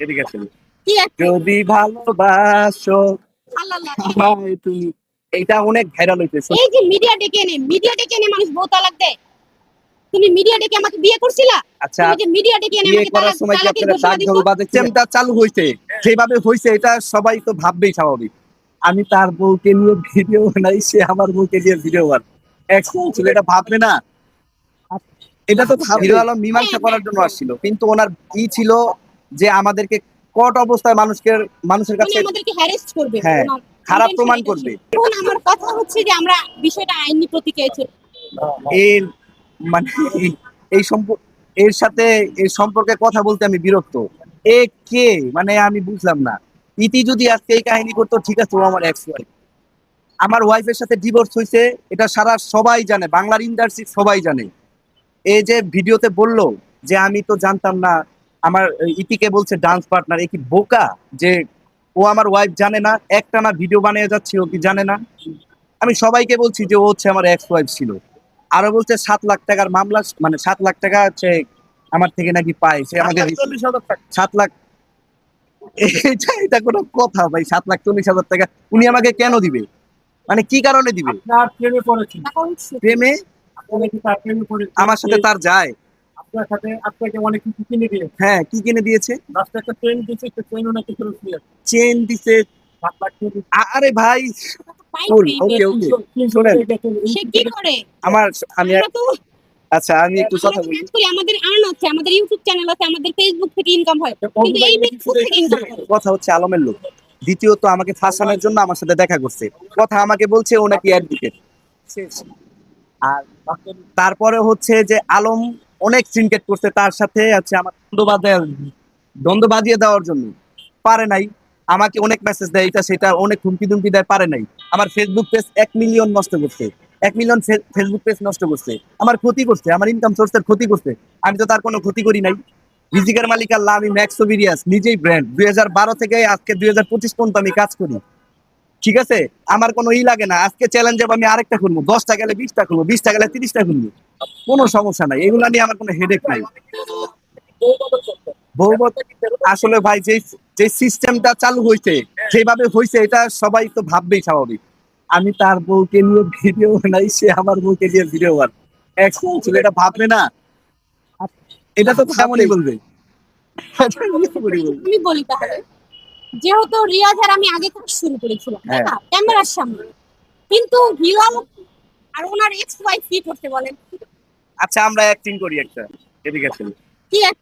এদিকে আসেন যদি ভালোবাসো। তুমি এইটা অনেক ভাইরাল হইতেছে এই যে মিডিয়া ডেকে এনে মিডিয়া ডেকে এনে মানুষ বউ তালাক দেয়। তুমি মিডিয়া ডেকে আমাকে বিয়ে করছিলা? আচ্ছা তুমি যে মিডিয়া ডেকে এনে আমাকে করার সময় কি আপনারা ধরবা? সিস্টেমটা চালু হইছে। যেভাবে হইছে এটা সবাই তো ভাববেই স্বাভাবিক। আমি তার বউকে নিয়ে ভিডিও বানাই সে আমার বউকে নিয়ে ভিডিও বান একদম ছিল এটা ভাববে না। এটা তো হিরো আলম মীমাংসা করার জন্য আসছিল। কিন্তু ওনার কি ছিল যে আমাদেরকে কট অবস্থায় মানুষকে মানুষের কাছে আমাদেরকে হ্যারেস্ট করবে হ্যাঁ, খারাপ প্রমাণ করবে। এখন আমার কথা হচ্ছে যে আমরা বিষয়টা আইনি এর মানে এই- সম্পর্ক এর সাথে এর সম্পর্কে কথা বলতে আমি বিরক্ত। এ কে? মানে আমি বুঝলাম না। ইতি যদি আজকে এই কাহিনী করতো ঠিক আছে ও আমার এক্স ওয়াইফ আমার ওয়াইফের সাথে ডিভোর্স হয়েছে এটা সারা সবাই জানে বাংলার ইন্ডাস্ট্রি সবাই জানে। এই যে ভিডিওতে বলল যে আমি তো জানতাম না আমার ইতিকে বলছে ডান্স পার্টনার এ কি বোকা? যে ও আমার ওয়াইফ জানে না একটা না ভিডিও বানিয়ে যাচ্ছে ও কি জানে না? আমি সবাইকে বলছি যে ও হচ্ছে আমার এক্স ওয়াইফ ছিল। আরও বলছে সাত লাখ টাকার মামলা মানে সাত লাখ টাকা হচ্ছে আমার থেকে নাকি পায় সে আমাকে সাত লাখ এটা এটা কোনো কথা ভাই সাত লাখ চল্লিশ হাজার টাকা উনি আমাকে কেন দিবে? মানে কি কারণে দিবে? প্রেমে আমার সাথে তার যায়। আপনার সাথে আপনাকে অনেক কিছু কিনে দিয়ে হ্যাঁ কি কিনে দিয়েছে? লাস্টে একটা ট্রেন দিয়েছে একটা নাকি ফেরত দিয়ে চেন দিছে। সাত লাখ টাকা আরে ভাই. শোনেন। সে কি করে? আমার আমি আচ্ছা আমি একটু কথা বলি। আমাদের আর্ন আছে আমাদের ইউটিউব চ্যানেল আছে আমাদের ফেসবুক থেকে ইনকাম হয়। কিন্তু এই ফেসবুক থেকে ইনকাম কথা হচ্ছে আলমের লোক। দ্বিতীয়ত আমাকে ফাঁসানোর জন্য আমার সাথে দেখা করছে। কথা আমাকে বলছে ও নাকি অ্যাডভোকেট আর তারপরে হচ্ছে যে আলম অনেক সিনকেট করছে, তার সাথে আছে আমার দ্বন্দ্ব দ্বন্দ্ব বাজিয়ে দেওয়ার জন্য। পারে নাই। আমাকে অনেক মেসেজ দেয়, এটা সেটা অনেক হুমকি দুমকি দেয়, পারে নাই। আমার ফেসবুক পেজ এক মিলিয়ন নষ্ট করছে। এক মিলিয়ন ফেসবুক পেজ নষ্ট করছে। আমার ক্ষতি করছে, আমার ইনকাম সোর্সের ক্ষতি করছে। আমি তো তার কোনো ক্ষতি করি নাই। রিজিকের মালিক আল্লাহ, আমি নিজেই ব্র্যান্ড দুই হাজার বারো থেকে আজকে দুই হাজার পঁচিশ পর্যন্ত আমি কাজ করি। ঠিক আছে? আমার কোনো ই লাগে না। আজকে চ্যালেঞ্জ আমি আরেকটা খুলবো। দশটা গেলে বিশটা খুলবো, বিশটা গেলে তিরিশটা খুলবো। কোনো সমস্যা নাই। এগুলা নিয়ে আমার কোনো হেডেক নাই। বৌবত আসলে ভাই যে যে সিস্টেমটা চালু হয়েছে যেভাবে হয়েছে এটা সবাই তো ভাববেই স্বাভাবিক। আমি তার বউকে নিয়ে ভিডিও বানাই, সে আমার বউকে নিয়ে ভিডিও বান একদম ছিল এটা ভাববে না। এটা তো বলবে। বলবে। বলি তাহলে। যেহেতু রিয়াজ আর আমি আগে কাজ শুরু করেছিলাম ক্যামেরার সামনে। কিন্তু হিলাল আর ওনার এক্স ওয়াইফ কি করতে বলেন? আচ্ছা আমরা অ্যাক্টিং করি একটা। এদিকে আসেন।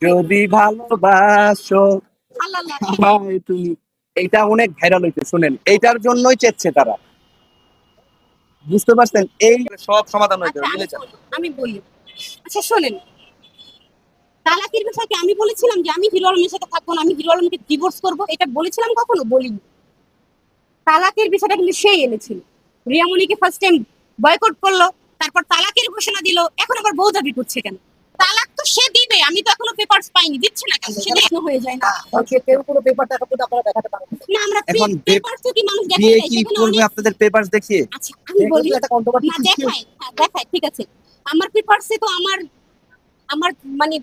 যদি ভালোবাসো আল্লাহ আল্লাহ। আমায় তুমি এইটা অনেক ভাইরাল হইছে শুনেন। এইটার জন্যই চেচ্ছে তারা। বুঝতে পারছেন? এই সব সমাধান হইতে আচ্ছা, আমি বলি। আচ্ছা শোনেন। তালাকের বিষয়কে আমি বলেছিলাম যে আমি হিরো আলমের সাথে থাকব না আমি হিরো আলমকে ডিভোর্স করব এটা বলেছিলাম কখনো? বলিনি। তালাকের বিষয়টা কিন্তু সেই এনেছিল। রিয়ামণিকে ফার্স্ট টাইম বয়কট করল তারপর তালাকের ঘোষণা দিল এখন আবার বউ দাবি করছে কেন? তালাক তো সে দিবে আমি তো এখনও পেপারস পাইনি দিচ্ছে না কেন? সে দেখানো হয়ে যায় না। কেউ কোনো পেপার টাকা পুরো আপনারা দেখাতে পারেন? না আমরা এখন পেপারস তো কি মানুষ দেখে দেয়, কি করবে আপনাদের পেপারস দেখিয়ে? আচ্ছা আমি বলি একটা কন্ট্রোভার্সি না দেখায় হ্যাঁ দেখায় ঠিক আছে। আমার পেপারসে তো আমার আমার মানে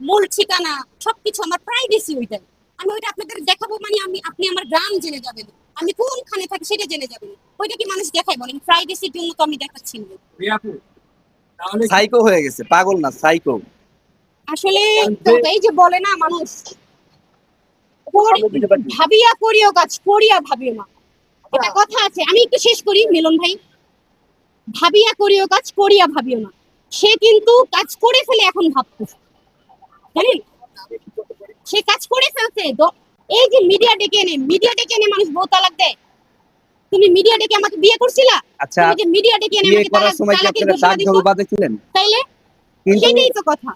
মূল ঠিকানা সবকিছু আমার প্রাইভেসি ওইটাই। আমি ওইটা আপনাদের দেখাবো মানে আমি আপনি আমার গ্রাম জেনে যাবেন। আমি কোনখানে থাকি সেটা জেনে যাবেন। ওইটা কি মানুষ দেখায় বলেন? প্রাইভেসির জন্য তো আমি দেখাচ্ছি না। সাইকো হয়ে গেছে পাগল না সাইকো আসলে এই যে বলে না মানুষ ভাবিয়া করিও কাজ করিয়া ভাবিও না। একটা কথা আছে আমি একটু শেষ করি মিলন ভাই। ভাবিয়া করিও কাজ করিয়া ভাবিও না। সে কিন্তু কাজ করে ফেলে এখন ভাবতেছে। জানেন সে কাজ করে ফেলছে। এই যে মিডিয়া ডেকে এনে মিডিয়া ডেকে এনে মানুষ বউ তালাক দেয়। তুমি মিডিয়া ডেকে আমাকে বিয়ে করছিলা? আচ্ছা তুমি যে মিডিয়া ডেকে এনে আমাকে তালাক তাইলে সেটাই তো কথা।